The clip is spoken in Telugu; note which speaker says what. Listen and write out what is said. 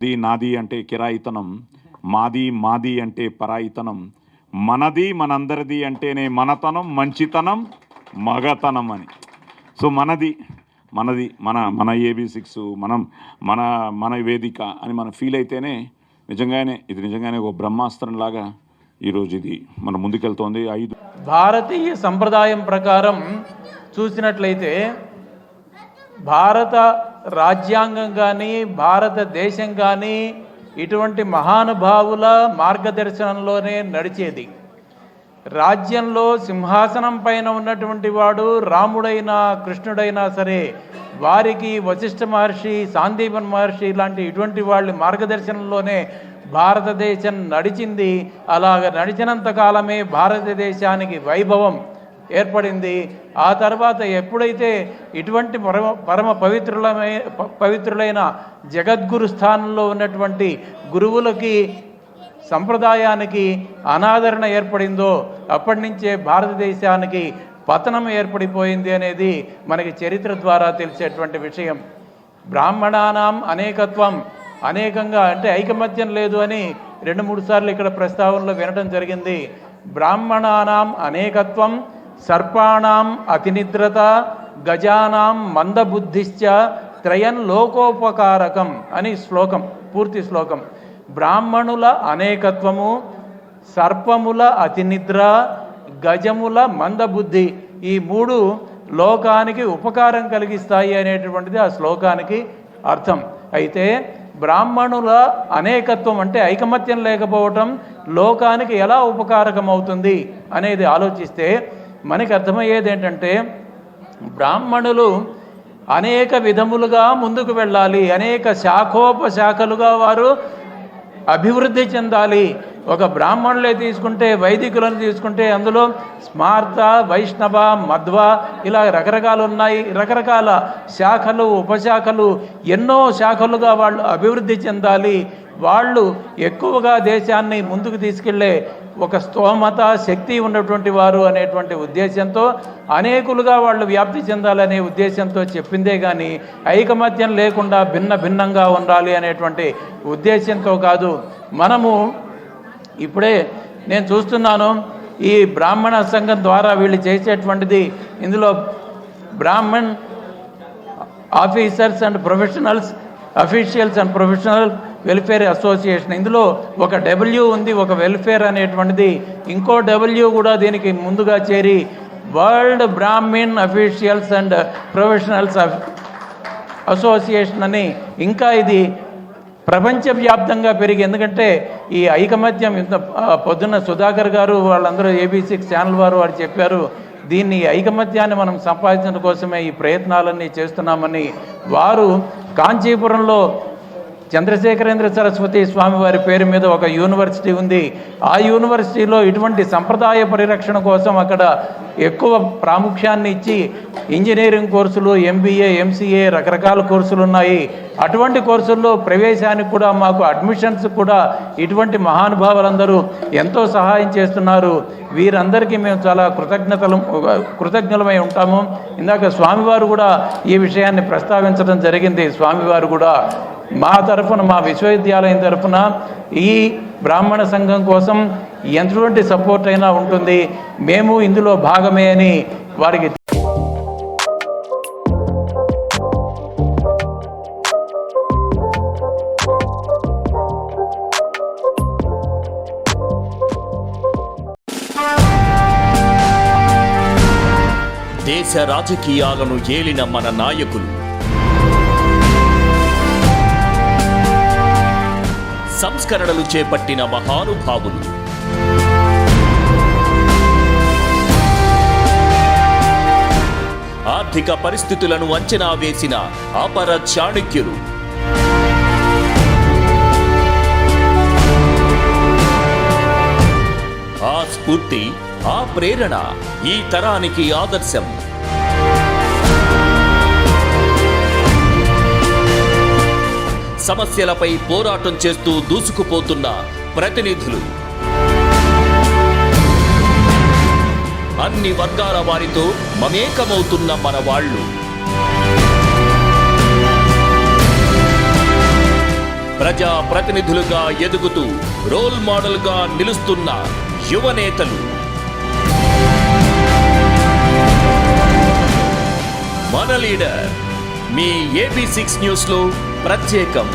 Speaker 1: ది నాది అంటే కిరాయితనం మాది మాది అంటే పరాయితనం మనది మనందరిది అంటేనే మనతనం మంచితనం మగతనం అని. సో మనది మనది మన మన ఏబీ సిక్స్ మనం మన మన వేదిక అని మనం ఫీల్ అయితేనే నిజంగానే ఇది నిజంగానే ఒక బ్రహ్మాస్త్రం లాగా ఈరోజు ఇది మన ముందుకెళ్తోంది. ఐదు
Speaker 2: భారతీయ సంప్రదాయం ప్రకారం చూసినట్లయితే భారత రాజ్యాంగం కానీ భారతదేశం కానీ ఇటువంటి మహానుభావుల మార్గదర్శనంలోనే నడిచేది. రాజ్యంలో సింహాసనం పైన ఉన్నటువంటి వాడు రాముడైనా కృష్ణుడైనా సరే వారికి వశిష్ఠ మహర్షి సాందీపన్ మహర్షి ఇలాంటి ఇటువంటి వాళ్ళ మార్గదర్శనంలోనే భారతదేశం నడిచింది. అలాగ నడిచినంత కాలమే భారతదేశానికి వైభవం ఏర్పడింది. ఆ తర్వాత ఎప్పుడైతే ఇటువంటి పరమ పరమ పవిత్రులమై పవిత్రులైన జగద్గురు స్థానంలో ఉన్నటువంటి గురువులకి సంప్రదాయానికి అనాదరణ ఏర్పడిందో అప్పటి నుంచే భారతదేశానికి పతనం ఏర్పడిపోయింది అనేది మనకి చరిత్ర ద్వారా తెలిసేటువంటి విషయం. బ్రాహ్మణానాం అనేకత్వం అనేకంగా అంటే ఐకమత్యం లేదు అని రెండు మూడు సార్లు ఇక్కడ ప్రస్తావనలో వినడం జరిగింది. బ్రాహ్మణానాం అనేకత్వం సర్పాణం అతినిద్రత గజానాం మందబుద్ధిశ్చ త్రయం లోకోపకారకం అని శ్లోకం పూర్తి శ్లోకం. బ్రాహ్మణుల అనేకత్వము సర్పముల అతినిద్ర గజముల మందబుద్ధి ఈ మూడు లోకానికి ఉపకారం కలిగిస్తాయి అనేటువంటిది ఆ శ్లోకానికి అర్థం. అయితే బ్రాహ్మణుల అనేకత్వం అంటే ఐకమత్యం లేకపోవటం లోకానికి ఎలా ఉపకారకం అవుతుంది అనేది ఆలోచిస్తే మనకి అర్థమయ్యేది ఏంటంటే బ్రాహ్మణులు అనేక విధములుగా ముందుకు వెళ్ళాలి అనేక శాఖోపశాఖలుగా వారు అభివృద్ధి చెందాలి. ఒక బ్రాహ్మణులే తీసుకుంటే వైదికులను తీసుకుంటే అందులో స్మార్త వైష్ణవ మధ్వ ఇలా రకరకాలు ఉన్నాయి. రకరకాల శాఖలు ఉపశాఖలు ఎన్నో శాఖలుగా వాళ్ళు అభివృద్ధి చెందాలి. వాళ్ళు ఎక్కువగా దేశాన్ని ముందుకు తీసుకెళ్ళే ఒక స్తోమత శక్తి ఉన్నటువంటి వారు అనేటువంటి ఉద్దేశంతో అనేకులుగా వాళ్ళు వ్యాప్తి చెందాలనే ఉద్దేశంతో చెప్పిందే కానీ ఐకమత్యం లేకుండా భిన్న భిన్నంగా ఉండాలి అనేటువంటి ఉద్దేశంతో కాదు. మనము ఇప్పుడే నేను చూస్తున్నాను ఈ బ్రాహ్మణ సంఘం ద్వారా వీళ్ళు చేసేటువంటిది ఇందులో Brahman officers and professionals officials and professional welfare association. ఇందులో ఒక డబ్ల్యూ ఉంది ఒక వెల్ఫేర్ అనేటువంటిది. ఇంకో డబ్ల్యూ కూడా దీనికి ముందుగా చేరి world Brahmin officials and professionals association అని ఇంకా ఇది ప్రపంచవ్యాప్తంగా పెరిగి ఎందుకంటే ఈ ఐకమత్యం ఇంత పొద్దున్న సుధాకర్ గారు వాళ్ళందరూ ఏబీ సిక్స్ ఛానల్ వారు వారు చెప్పారు దీన్ని ఐకమత్యాన్ని మనం సంపాదించడం కోసమే ఈ ప్రయత్నాలన్నీ చేస్తున్నామని. వారు కాంచీపురంలో చంద్రశేఖరేంద్ర సరస్వతి స్వామి వారి పేరు మీద ఒక యూనివర్సిటీ ఉంది. ఆ యూనివర్సిటీలో ఇటువంటి సంప్రదాయ పరిరక్షణ కోసం అక్కడ ఎక్కువ ప్రాముఖ్యాన్ని ఇచ్చి ఇంజనీరింగ్ కోర్సులు ఎంబీఏ ఎంసీఏ రకరకాల కోర్సులు ఉన్నాయి. అటువంటి కోర్సుల్లో ప్రవేశానికి కూడా మాకు అడ్మిషన్స్ కూడా ఇటువంటి మహానుభావులందరూ ఎంతో సహాయం చేస్తున్నారు. వీరందరికీ మేము చాలా కృతజ్ఞతలు కృతజ్ఞులమై ఉంటాము. ఇందాక స్వామివారు కూడా ఈ విషయాన్ని ప్రస్తావించడం జరిగింది. స్వామివారు కూడా మా తరఫున మా విశ్వవిద్యాలయం తరఫున ఈ బ్రాహ్మణ సంఘం కోసం ఎటువంటి సపోర్ట్ అయినా ఉంటుంది. మేము ఇందులో భాగమే అని వారికి
Speaker 3: దేశ రాజకీయాలను ఏలిన మన నాయకులు సంస్కరణలు చేపట్టిన మహానుభావులు. ఆర్థిక పరిస్థితులను అంచనా వేసిన అపర చాణక్యులు. ఆ స్ఫూర్తి ఆ ప్రేరణ ఈ తరానికి ఆదర్శం. సమస్యలపై పోరాటం చేస్తూ దూసుకుపోతున్న ప్రతినిధులు. అన్ని వర్గాల వారితో మమేకమవుతున్న మన వాళ్ళు. ప్రజా ప్రతినిధులుగా ఎదుగుతూ రోల్ మోడల్గా నిలుస్తున్న యువనేతలు మన లీడర్ మీ ఏబీ సిక్స్ న్యూస్లో ప్రత్యేకం.